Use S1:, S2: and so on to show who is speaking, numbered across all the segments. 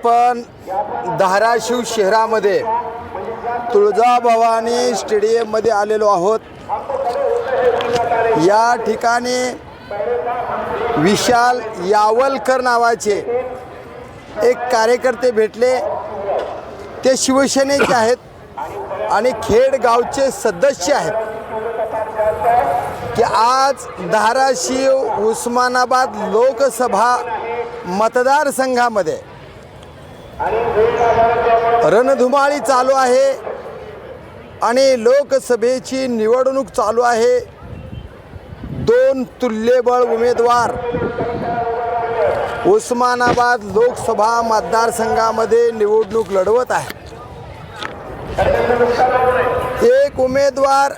S1: आपण धाराशिव शहरामध्ये तुळजाभवानी स्टेडियममध्ये आलेलो आहोत. या ठिकाणी विशाल यावलकर नावाचे एक कार्यकर्ते भेटले. ते शिवसेनेचे आहेत आणि खेड गावचे सदस्य आहेत. की आज धाराशिव उस्मानाबाद लोकसभा मतदारसंघामध्ये रणधुमाळी चालू आहे आणि लोकसभेची निवडणूक चालू आहे. दोन तुल्यबळ उमेदवार. उस्मानाबाद लोकसभा मतदारसंघामध्ये निवडणूक लढवत आहे. एक उमेदवार.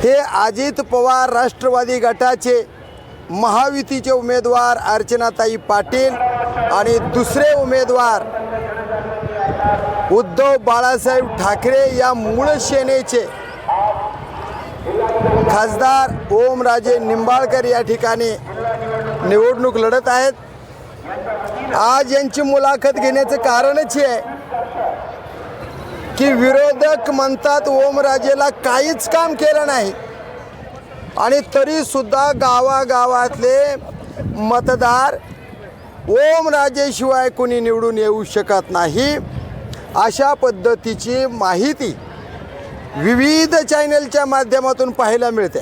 S1: हे अजित पवार राष्ट्रवादी गटाचे. महायुतीचे उमेदवार अर्चनाताई पाटील आणि दुसरे उमेदवार उद्धव बाळासाहेब ठाकरे या मूळ सेनेचे खासदार ओमराजे निंबाळकर या ठिकाणी निवडणूक लढत आहेत. आज यांची मुलाखत घेण्याचं कारणच हे आहे की विरोधक म्हणतात ओमराजेला काहीच काम केलं नाही. आणि तरीसुद्धा गावागावातले मतदार ओमराजेशिवाय कोणी निवडून येऊ शकत नाही अशा पद्धतीची माहिती विविध चॅनलच्या माध्यमातून पाहायला मिळते.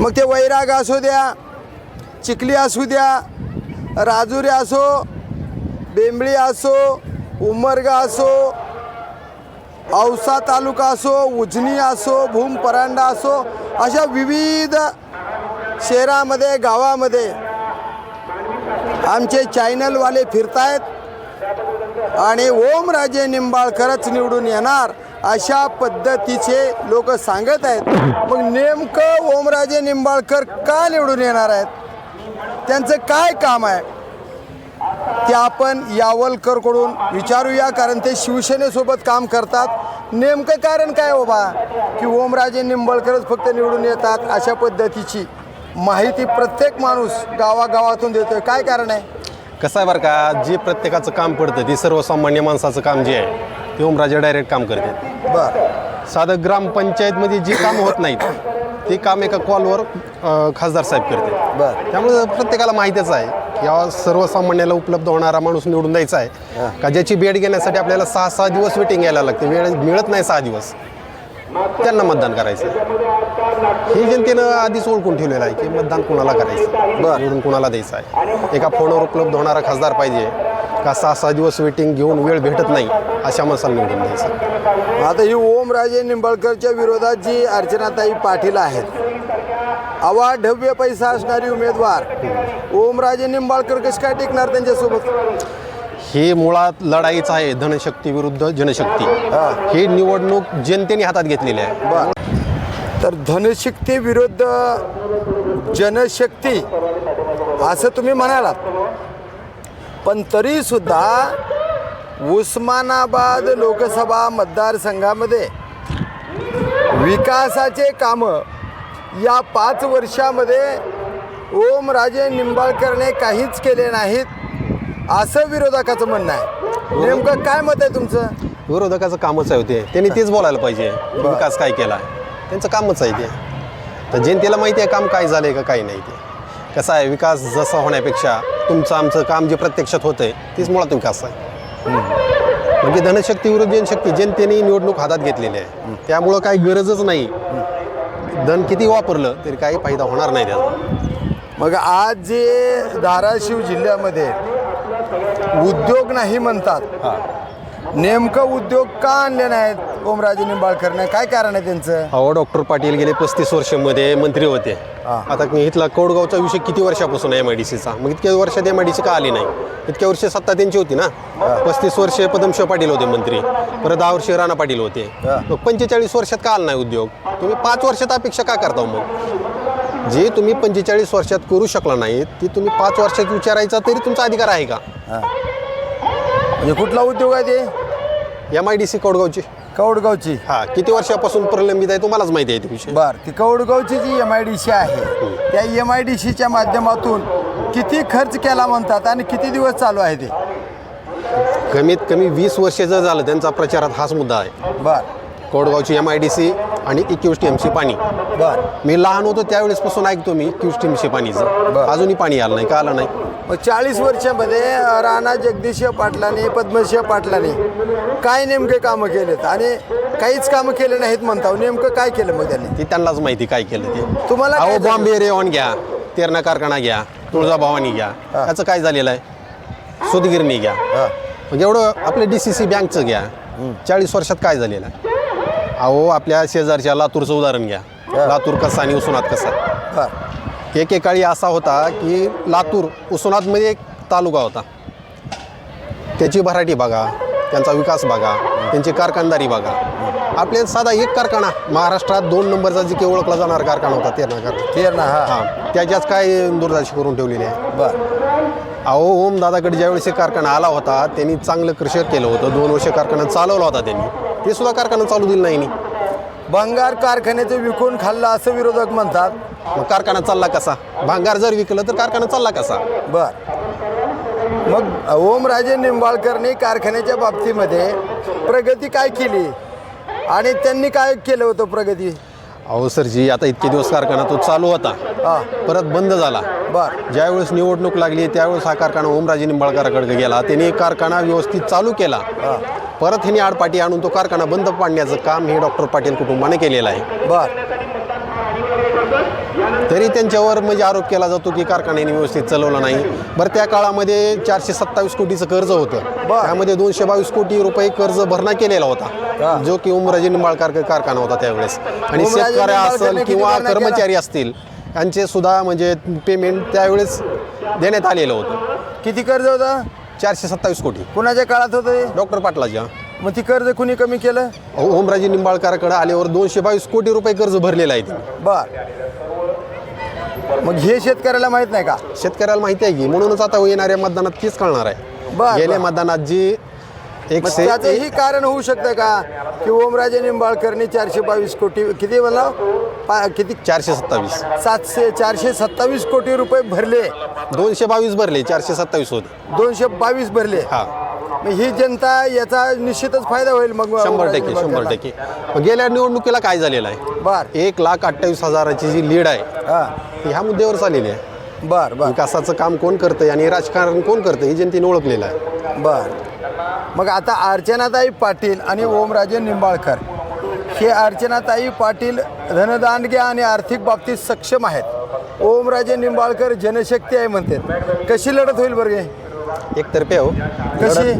S1: मग ते वैराग असू द्या चिखली असू द्या राजुरी असो बेंबळी असो उमरगा असो औसा तालुका असो उजनी असो भूम परांडा असो अशा विविध शहरामध्ये गावामध्ये आमचे चॅनलवाले फिरतायत आणि ओमराजे निंबाळकरच निवडून येणार अशा पद्धतीचे लोक सांगत आहेत. मग नेमकं ओमराजे निंबाळकर का निवडून येणार आहेत? त्यांचं काय काम आहे? ते आपण यावलकरकडून विचारूया कारण ते शिवसेनेसोबत काम करतात. नेमकं कारण काय हो बा? की ओमराजे निंबळकरच फक्त निवडून येतात अशा पद्धतीची माहिती प्रत्येक माणूस गावागावातून देतोय. काय कारण आहे?
S2: कसं आहे बरं का जे प्रत्येकाचं काम पडतं ते सर्वसामान्य माणसाचं काम जे आहे ते ओमराजे डायरेक्ट काम करतात.
S1: बर.
S2: साधं ग्रामपंचायतमध्ये जी कामं होत नाहीत ते काम एका कॉलवर खासदार साहेब करते
S1: बर.
S2: त्यामुळे प्रत्येकाला माहितीच आहे. या सर्वसामान्याला उपलब्ध होणारा माणूस निवडून द्यायचा आहे. का ज्याची बेड घेण्यासाठी आपल्याला सहा सहा दिवस वेटिंग यायला लागते. वेळ मिळत नाही सहा दिवस. त्यांना मतदान करायचं हे जनतेनं आधीच ओळखून ठेवलेलं आहे की मतदान कुणाला करायचं
S1: बरं.
S2: निवडून कुणाला द्यायचं आहे? एका फोनवर उपलब्ध होणारा खासदार पाहिजे. का सहा सहा दिवस वेटिंग घेऊन वेळ भेटत नाही अशा माणसाला निवडून द्यायचं
S1: आता ही ओमराजे निंबाळकरच्या विरोधात जी अर्चनाताई पाटील आहेत अवाढव्य पैसा असणारी उमेदवार. ओमराजे निंबाळकर कशी काय टिकणार त्यांच्यासोबत?
S2: हे मुळात लढाईच आहे धनशक्ती विरुद्ध जनशक्ती.
S1: हा.
S2: ही निवडणूक जनतेने हातात घेतलेली आहे.
S1: बर. तर धनशक्ती विरुद्ध जनशक्ती असं तुम्ही म्हणालात. पण तरीसुद्धा उस्मानाबाद लोकसभा मतदारसंघामध्ये विकासाचे कामं या पाच वर्षामध्ये ओमराजे निंबाळकरने काहीच केले नाहीत असं विरोधकाचं म्हणणं आहे. नेमकं काय मत आहे तुमचं?
S2: विरोधकाचं कामच आहे होते त्यांनी तेच बोलायला पाहिजे विकास काय केला. त्यांचं कामच आहे ते. तर जनतेला माहिती आहे काम काय झालंय का काही नाही ते. कसं आहे विकास जसा होण्यापेक्षा तुमचं आमचं काम जे प्रत्यक्षात होतंय तेच मुळात विकास आहे? म्हणजे धनशक्ती विरुद्ध जनशक्ती जनतेने निवडणूक हातात घेतलेली आहे. त्यामुळं काही गरजच नाही. धन किती वापरलं तरी काही फायदा होणार नाही त्याचा.
S1: मग आज जे धाराशिव जिल्ह्यामध्ये उद्योग नाही म्हणतात
S2: हां.
S1: नेमकं उद्योग का आणले नाहीत ओमराजे निंबाळकरने काय कारण आहे त्यांचं?
S2: अहो डॉक्टर पाटील गेले पस्तीस वर्षामध्ये मंत्री होते.
S1: हा.
S2: आता इथला कौडगावचा विषय किती वर्षापासून आहे एम आय डी सीचा मग इतक्या वर्षात एम आय डी सी का आली नाही? इतक्या वर्ष सत्ता त्यांची होती ना? पस्तीस वर्षे पदमशिव पाटील होते मंत्री. परत दहा वर्षे राणा पाटील होते.
S1: हा.
S2: मग पंचेचाळीस वर्षात का आला नाही उद्योग? तुम्ही पाच वर्षात अपेक्षा का करता हो मग? जे तुम्ही पंचेचाळीस वर्षात करू शकला नाही ती तुम्ही पाच वर्षात विचारायचा तरी तुमचा अधिकार आहे का?
S1: म्हणजे कुठला उद्योग आहे ते?
S2: एम आय डी सी कौडगावची?
S1: कौडगावची.
S2: हा किती वर्षापासून प्रलंबित आहे तुम्हालाच माहिती आहे ते विषय.
S1: बर ती कौडगावची जी एम आय डी सी आहे त्या एम आय डी सीच्या माध्यमातून किती खर्च केला म्हणतात आणि किती दिवस चालू आहे ते?
S2: कमीत कमी वीस वर्ष जर झालं त्यांचा प्रचारात हाच मुद्दा आहे.
S1: बर.
S2: कोडगावची एम आय डी सी आणि एकवीस टी एमची पाणी.
S1: बर.
S2: मी लहान होतो त्यावेळेसपासून ऐकतो मी एकवीस टी एमची पाणीचं
S1: बरं.
S2: अजूनही पाणी आलं नाही का आलं नाही?
S1: चाळीस वर्षामध्ये राणा जगदीश पाटलांनी पद्मसिंह पाटलांनी काय नेमके कामं केलेत? आणि काहीच कामं केले नाहीत म्हणता नेमकं काय केलं मग त्यांनी?
S2: ते त्यांनाच माहिती काय केलं ते.
S1: तुम्हाला काय
S2: अहो
S1: झालं?
S2: बॉम्बे रेवॉन घ्या तेरणा कारखाना घ्या तुळजाभवानी घ्या.
S1: हा.
S2: त्याचं काय झालेलं आहे? सुतगिरणी घ्या. म्हणजे एवढं आपलं डी सी सी बँकचं घ्या. चाळीस वर्षात काय झालेलं आहे? अहो आपल्या शेजारच्या लातूरचं उदाहरण घ्या. लातूर कसा आणि उस्मानात कसा?
S1: बर
S2: एकेकाळी असा होता की लातूर उस्मानातमध्ये एक तालुका होता. त्याची भराटी बघा त्यांचा विकास बघा त्यांची कारखानदारी बघा. आपले साधा एक कारखाना महाराष्ट्रात दोन नंबरचा जी काही ओळखला जाणारा कारखाना होता तेरणा कारखाना.
S1: ते ना हा.
S2: हां त्याच्याच काय दुर्दशा करून ठेवलेली आहे?
S1: बर.
S2: अहो ओम दादाकडे ज्यावेळेस कारखाना आला होता त्यांनी चांगलं कृषी केलं होतं. दोन वर्ष कारखाना चालवला होता त्यांनी. ते सुद्धा कारखाना चालू दिला नाही नी.
S1: भंगार कारखान्याचं विकून खाल्लं असं विरोधक म्हणतात.
S2: मग कारखाना चालला कसा? भांगार जर विकलं तर कारखाना चालला कसा?
S1: बर. मग ओमराजे निंबाळकरने कारखान्याच्या बाबतीमध्ये प्रगती काय केली? आणि त्यांनी काय केलं होतं प्रगती?
S2: अहो सरजी आता इतके दिवस कारखाना तो चालू होता.
S1: हा.
S2: परत बंद झाला.
S1: बर.
S2: ज्यावेळेस निवडणूक लागली त्यावेळेस हा कारखाना ओमराजे निंबाळकराकडे गेला. त्यांनी कारखाना व्यवस्थित चालू केला. परत ह्यांनी आडपाठी आणून तो कारखाना बंद पाडण्याचं काम हे डॉक्टर पाटील कुटुंबाने केलेलं आहे.
S1: बर.
S2: तरी त्यांच्यावर म्हणजे आरोप केला जातो की कारखान्याने व्यवस्थित चालवलं नाही. बरं त्या काळामध्ये चारशे सत्तावीस कोटीचं कर्ज होतं.
S1: बरं.
S2: त्यामध्ये दोनशे बावीस कोटी रुपये कर्ज भरणा केलेला. होता. जो की उमराजे निंबाळकर कारखाना होता त्यावेळेस. आणि
S1: निंबाळकरने
S2: असेल किंवा? कर्मचारी असतील यांचे सुद्धा म्हणजे पेमेंट त्यावेळेस देण्यात आलेलं होतं.
S1: किती कर्ज होतं?
S2: चारशे सत्तावीस कोटी.
S1: कुणाच्या काळात होतं हे?
S2: डॉक्टर पाटलाच्या
S1: मग ती कर्ज कुणी कमी केलं?
S2: ओमराजे निंबाळकराकडे आल्यावर दोनशे बावीस कोटी रुपये कर्ज भरलेलं आहे त्यांनी
S1: बर. मग हे शेतकऱ्याला माहीत नाही का?
S2: शेतकऱ्याला माहिती आहे की म्हणूनच आता येणाऱ्या मतदानात तीच कळणार आहे.
S1: बर,
S2: गेल्या. मतदानात जी
S1: मग
S2: एकशे
S1: त्याचंही कारण होऊ शकतं का? की ओमराजे निंबाळकरनी चारशे बावीस कोटी किती मला पा किती?
S2: चारशे सत्तावीस.
S1: सातशे चारशे सत्तावीस कोटी रुपये भरले.
S2: दोनशे बावीस भरले चारशे सत्तावीस होते.
S1: दोनशे बावीस भरले.
S2: हा.
S1: मग ही जनता याचा निश्चितच फायदा होईल मग
S2: शंभर टक्के शंभर. टक्के. मग गेल्या निवडणुकीला काय झालेलं आहे?
S1: बर.
S2: एक लाख अठ्ठावीस हजाराची जी लीड आहे
S1: हा.
S2: ती ह्या मुद्द्यावर चाललेली आहे.
S1: बर बर.
S2: विकासाचं काम कोण करतंय आणि राजकारण कोण करतं हे जनतेने ओळखलेलं आहे.
S1: बर. मग आता अर्चनाताई पाटील आणि ओमराजे निंबाळकर हे अर्चनाताई पाटील धनदांडगे आणि आर्थिक बाबतीत सक्षम आहेत. ओमराजे निंबाळकर जनशक्ती आहे म्हणतात कशी लढत होईल बरं?
S2: एकतर्फे हो.
S1: कशी?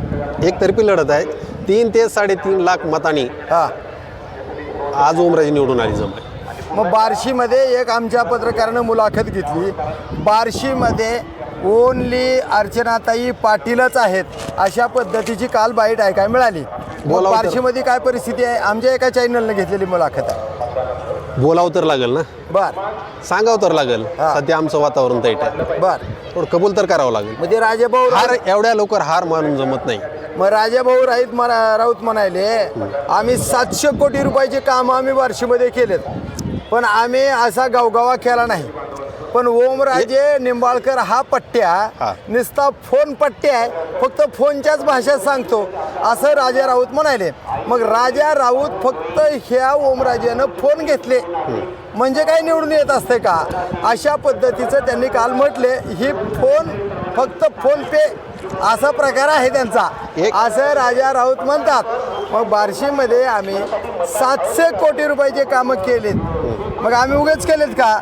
S2: एकतर्फी लढत आहे. तीन ते साडेतीन लाख मतांनी
S1: हा.
S2: आज ओमराजे निवडून आली जमाय
S1: मग बार्शीमध्ये एक आमच्या पत्रकारानं मुलाखत घेतली. बार्शीमध्ये ओनली अर्चनाताई पाटीलच आहेत. अशा पद्धतीची काल बाईट ऐकाय मिळाली?
S2: बोलावं तर-
S1: बार्शीमध्ये काय परिस्थिती आहे? आमच्या एका चॅनलनं घेतलेली मुलाखत आहे.
S2: बोलावं तर लागेल ना?
S1: बर.
S2: सांगावं तर लागेल.
S1: हा.
S2: सध्या आमचं वातावरण तैट आहे.
S1: बर.
S2: थोडं कबूल तर करावं लागेल.
S1: ते राजाभाऊ
S2: हार एवढ्या लवकर हार मानून जमत नाही.
S1: मग राजाभाऊ राईत मरा राऊत म्हणाले आम्ही सातशे कोटी रुपयाचे काम आम्ही बार्शीमध्ये केलेत. पण आम्ही असा गावगावा केला नाही. पण ओमराजे निंबाळकर हा पट्ट्या. नुसता फोन पट्ट्या आहे फक्त फोनच्याच भाषेत सांगतो. असं राजा राऊत म्हणाले मग राजा राऊत फक्त ह्या ओमराजेनं फोन घेतले. म्हणजे काय निवडून येत असते का? अशा पद्धतीचं त्यांनी काल म्हटले ही फोन फक्त फोन पे असा प्रकार आहे त्यांचा. असं राजा राऊत म्हणतात. मग बार्शीमध्ये आम्ही सातशे कोटी रुपयाचे कामं केलेत. मग आम्ही उगेच केलेत का?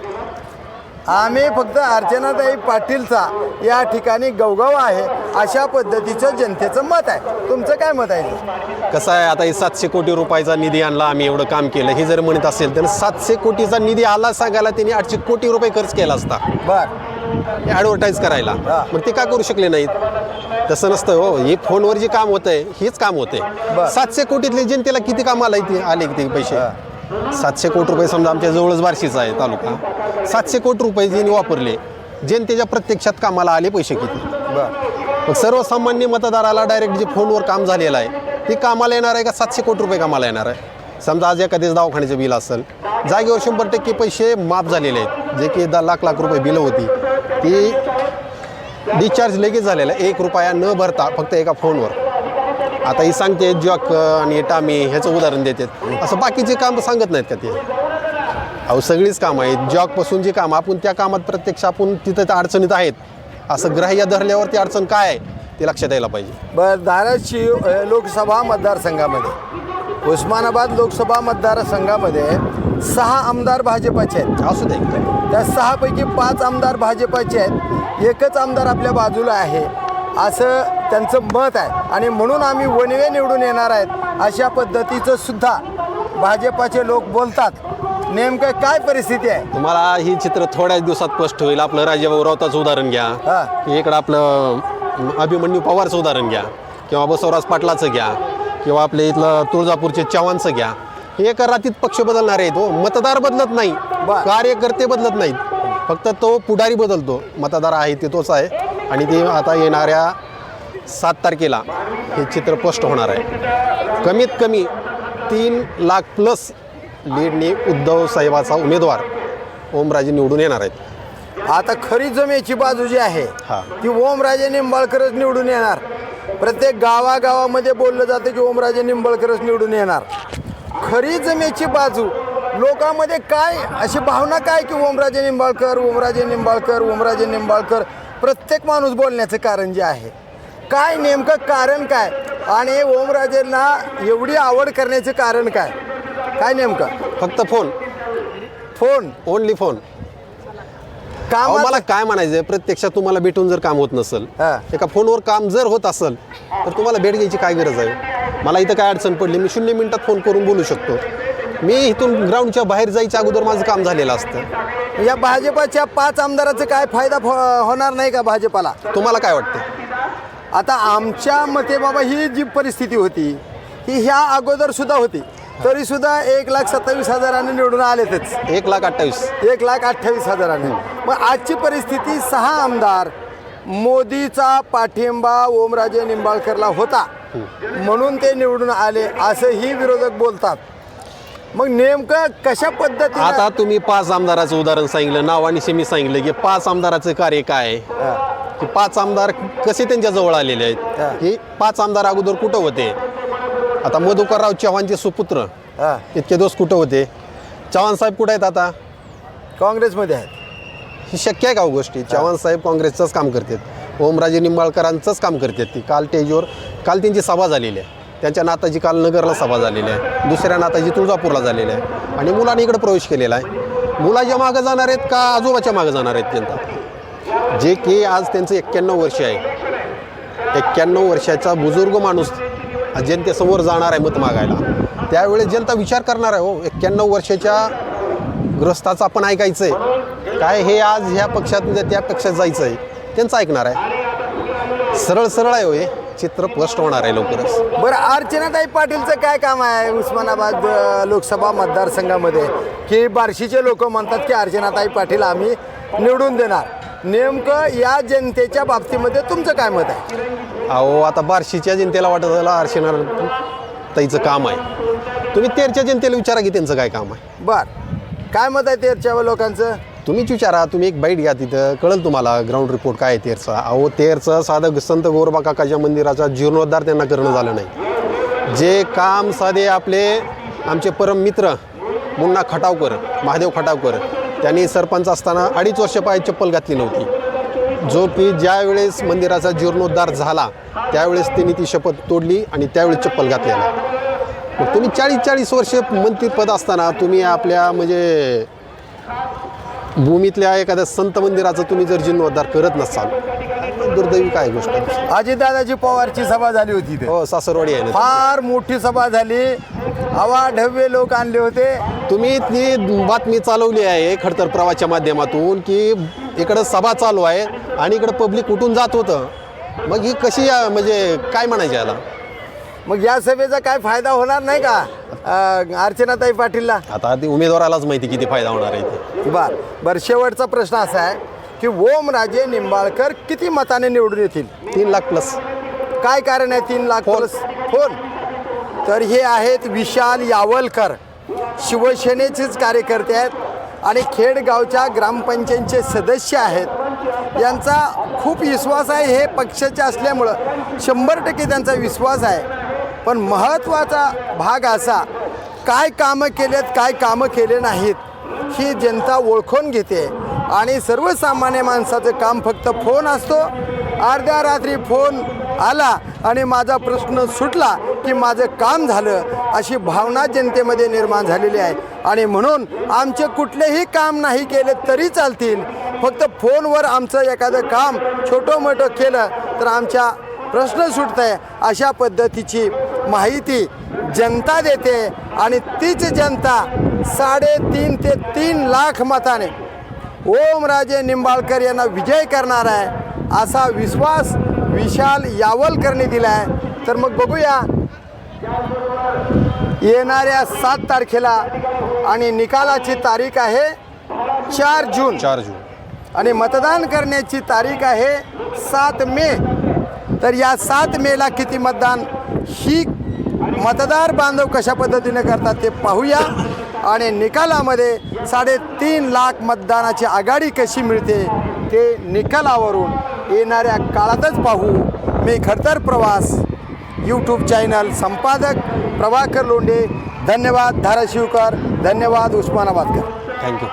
S1: आम्ही फक्त अर्चनाताई पाटीलचा या ठिकाणी गवगव आहे अशा पद्धतीचं जनतेचं मत आहे. तुमचं काय मत आहे?
S2: कसं आहे आता हे सातशे कोटी रुपयाचा निधी आणला आम्ही एवढं काम केलं. हे जर म्हणत असेल तर सातशे कोटीचा निधी आला सांगायला त्यांनी आठशे कोटी रुपये खर्च केला असता.
S1: बर.
S2: ॲडव्हर्टाईज करायला. मग ते का करू शकले नाहीत? तसं नसतं हो. हे फोनवर जे काम होतंय हेच काम होते
S1: बर.
S2: सातशे कोटीतले जनतेला किती काम आलं ते आले ते पैसे? सातशे कोटी रुपये समजा आमच्या जवळच बार्शीचा आहे तालुका. सातशे कोटी रुपये ज्यांनी वापरले जनतेच्या प्रत्यक्षात कामाला आले पैसे किती?
S1: बर.
S2: मग सर्वसामान्य मतदाराला डायरेक्ट जे फोनवर काम झालेलं आहे ते कामाला येणार आहे का सातशे कोटी रुपये कामाला येणार आहे? समजा आज एखाद्याच दवाखान्याचं बिल असेल जागेवर शंभर टक्के पैसे माफ झालेले आहेत. जे की दहा लाख लाख रुपये बिलं होती ती डिस्चार्ज लगेच झालेला आहे. एक रुपया न भरता फक्त एका फोनवर. आता ही सांगते जॉक आणि टामी ह्याचं उदाहरण देतात असं बाकीचे काम सांगत नाहीत का ते? अहो सगळीच कामं आहेत. जॉकपासून जी कामं आपण त्या कामात प्रत्यक्ष आपण तिथं त्या अडचणीत आहेत. असं ग्राह्य धरल्यावर ती अडचण काय आहे ते लक्षात यायला पाहिजे.
S1: बर धाराशिव लोकसभा मतदारसंघामध्ये उस्मानाबाद लोकसभा मतदारसंघामध्ये सहा आमदार भाजपाचे आहेत.
S2: असू दे.
S1: त्या सहापैकी पाच आमदार भाजपाचे आहेत. एकच आमदार आपल्या बाजूला आहे. असं त्यांचं मत आहे. आणि म्हणून आम्ही वनवे निवडून येणार आहेत अशा पद्धतीचं सुद्धा भाजपाचे लोक बोलतात. नेमकं काय परिस्थिती आहे?
S2: तुम्हाला ही चित्र थोड्याच दिवसात स्पष्ट होईल. आपलं राजाभाऊ राऊताचं उदाहरण
S1: हा.
S2: घ्या इकडं आपलं अभिमन्यू पवारचं उदाहरण घ्या. किंवा बसवराज पाटलाचं घ्या. किंवा आपल्या इथलं तुळजापूरचे चव्हाणचं घ्या. हे एका रात्रीत पक्ष बदलणार आहेत हो. मतदार बदलत नाही.
S1: बर.
S2: कार्यकर्ते बदलत नाहीत. फक्त तो पुढारी बदलतो. मतदार आहे ते तोच आहे. आणि ते आता येणाऱ्या सात तारखेला हे चित्र स्पष्ट होणार आहे. कमीत कमी तीन लाख प्लस लीडने उद्धव साहेबाचा उमेदवार ओमराजे निवडून येणार आहेत.
S1: आता खरी जमेची बाजू जी आहे
S2: हा.
S1: ती ओमराजे निंबाळकरच निवडून येणार. प्रत्येक गावागावामध्ये बोललं जातं की ओमराजे निंबाळकरच निवडून येणार. खरी जमेची बाजू लोकांमध्ये काय अशी भावना काय की ओमराजे निंबाळकर ओमराजे निंबाळकर ओमराजे निंबाळकर प्रत्येक माणूस बोलण्याचं कारण जे आहे? काय नेमकं कारण काय? आणि ओमराजेंना एवढी आवड करण्याचं कारण काय? काय नेमकं?
S2: फक्त फोन.
S1: फोन?
S2: ओनली फोन
S1: काम
S2: मला काय म्हणायचं प्रत्यक्षात तुम्हाला भेटून जर काम होत नसेल
S1: हा.
S2: एका फोनवर काम जर होत असेल तर तुम्हाला भेट घ्यायची काय गरज आहे? मला इथं काय अडचण पडली मी शून्य मिनिटात फोन करून बोलू शकतो. मी इथून ग्राउंडच्या बाहेर जायच्या अगोदर माझं काम झालेलं असतं.
S1: या भाजपाच्या पाच आमदाराचा काय फायदा फ- होणार नाही का भाजपाला?
S2: तुम्हाला काय वाटतं
S1: आता आमच्या मते बाबा ही जी परिस्थिती होती ही ह्या अगोदर सुद्धा होती. तरी सुद्धा एक लाख सत्तावीस हजारांनी निवडून आलेतच.
S2: एक लाख अठ्ठावीस.
S1: एक लाख अठ्ठावीस हजारांनी. मग आजची परिस्थिती सहा आमदार मोदीचा पाठिंबा ओमराजे निंबाळकरला होता. म्हणून ते निवडून आले असंही विरोधक बोलतात. मग नेमकं कशा पद्धतीने
S2: आता तुम्ही पाच आमदाराचं उदाहरण सांगितलं नावानिशी मी सांगितलं की पाच आमदाराचं कार्य काय आहे?
S1: हा,
S2: की पाच आमदार कसे त्यांच्या जवळ आलेले
S1: हा.
S2: आहेत की पाच आमदार अगोदर कुठं होते? आता मधुकरराव चव्हाणचे सुपुत्र
S1: हा,
S2: इतके दोष कुठं होते? चव्हाण साहेब कुठं आहेत आता?
S1: काँग्रेसमध्ये आहेत.
S2: ही शक्य आहे का हो गोष्टी? चव्हाण साहेब काँग्रेसचंच काम करतात. ओमराजे निंबाळकरांचंच काम करतात ती. काल टेजवर काल त्यांची सभा झालेली आहे. त्यांच्या नाताजी काल नगरला सभा झालेली आहे. दुसऱ्या नाताजी तुळजापूरला झालेली आहे. आणि मुलांनी इकडे प्रवेश केलेला आहे. मुलाच्या मागं जाणार आहेत का आजोबाच्या मागं जाणार आहेत जनता? जे की आज त्यांचं एक्क्याण्णव वर्ष आहे. एक्क्याण्णव वर्षाचा बुजुर्ग माणूस जनतेसमोर जाणार आहे मत मागायला. त्यावेळेस जनता विचार करणार आहे हो एक्क्याण्णव वर्षाच्या ग्रस्ताचं आपण ऐकायचं आहे काय हे आज ह्या पक्षात त्या पक्षात जायचं आहे त्यांचं ऐकणार आहे. सरळ सरळ आहे हो हे. चित्र स्पष्ट होणार आहे लवकरच.
S1: बरं अर्चनाताई पाटीलचं काय काम आहे उस्मानाबाद अ, लोकसभा मतदारसंघामध्ये? की बार्शीचे लोक म्हणतात की अर्चनाताई पाटील आम्ही निवडून देणार. नेमकं या जनतेच्या बाबतीमध्ये तुमचं काय मत आहे?
S2: अहो आता बार्शीच्या जनतेला वाटत झालं अर्चना ताईचं काम आहे. तुम्ही तेरच्या जनतेला विचारा की त्यांचं काय काम आहे.
S1: बर. काय मत आहे तेरच्या लोकांचं?
S2: तुम्हीच विचारा तुम्ही एक बाईट घ्या तिथं. कळेल तुम्हाला ग्राउंड रिपोर्ट काय आहे तेरचा? अहो तेरचं साधं संत गोरबा काकाच्या मंदिराचा जीर्णोद्धार त्यांना करणं झालं नाही. जे काम साधे आपले आमचे परम मित्र मुन्ना खटावकर महादेव खटावकर त्यांनी सरपंच असताना अडीच वर्ष पाय चप्पल घातली नव्हती. जो की ज्यावेळेस मंदिराचा जीर्णोद्धार झाला त्यावेळेस त्यांनी ती शपथ तोडली आणि त्यावेळेस चप्पल घातलेला. मग तुम्ही चाळीस चाळीस वर्ष मंत्रीपद असताना तुम्ही आपल्या म्हणजे भूमीतल्या एखाद्या संत मंदिराचं तुम्ही जर जीर्णोद्धार करत नसाल दुर्दैवी काय गोष्ट.
S1: अजितदादाजी पवारची सभा झाली होती इथे.
S2: हो सासरवाडी आहे ना
S1: फार मोठी सभा झाली. अवाढव्य लोक आणले होते.
S2: तुम्ही ती बातमी चालवली आहे खडतर प्रवासच्या माध्यमातून की इकडं सभा चालू आहे आणि इकडं पब्लिक कुठून जात होतं? मग ही कशी अं, म्हणजे काय म्हणायचे याला?
S1: मग या सभेचा काय फायदा होणार नाही का? अ, अर्चनाताई पाटीलला?
S2: आता ती उमेदवारालाच माहिती किती फायदा होणार आहे ते
S1: बर बर शेवटचा प्रश्न असा आहे की ओमराजे निंबाळकर किती मताने निवडून येतील?
S2: तीन लाख प्लस
S1: काय कारण आहे तीन लाख
S2: फोन.
S1: Plus phone. तर हे आहेत विशाल यावलकर. शिवसेनेचेच कार्यकर्ते आहेत आणि खेडगावच्या ग्रामपंचायतचे सदस्य आहेत. यांचा खूप विश्वास आहे हे पक्षाचे असल्यामुळं शंभर टक्के त्यांचा विश्वास आहे. पण महत्त्वाचा भाग असा काय कामं केलेत काय कामं केले नाहीत ही जनता ओळखून घेते. आणि सर्वसामान्य माणसाचं काम फक्त फोन असतो. अर्ध्या रात्री फोन आला आणि माझा प्रश्न सुटला की माझं काम झालं अशी भावना जनतेमध्ये निर्माण झालेली आहे. आणि म्हणून आमचे कुठलेही काम नाही केले तरी चालतील. फक्त फोनवर आमचं एखादं काम छोटं मोठं केलं तर आमच्या प्रश्न सुटत आहे अशा पद्धतीची माहिती जनता देते आणि तीच जनता साडेतीन ते तीन लाख मताने ओमराजे निंबाळकर यांना विजय करणार आहे असा विश्वास विशाल यावलकरने दिला आहे तर मग बघूया येणाऱ्या सात तारखेला आणि निकालाची तारीख आहे चार जून.
S2: चार जून.
S1: आणि मतदान करण्याची तारीख आहे सात मे. तर या सात मेला किती मतदान? ही मतदार बांधव कशा पद्धतीने करतात ते पाहूया. आणि निकालामध्ये साडेतीन लाख मतदानाची आघाडी कशी मिळते ते निकालावरून येणाऱ्या काळातच पाहू. मी खडतर प्रवास यूट्यूब चॅनल संपादक प्रभाकर लोंढे. धन्यवाद धाराशिवकर. धन्यवाद उस्मानाबादकर.
S2: थँक्यू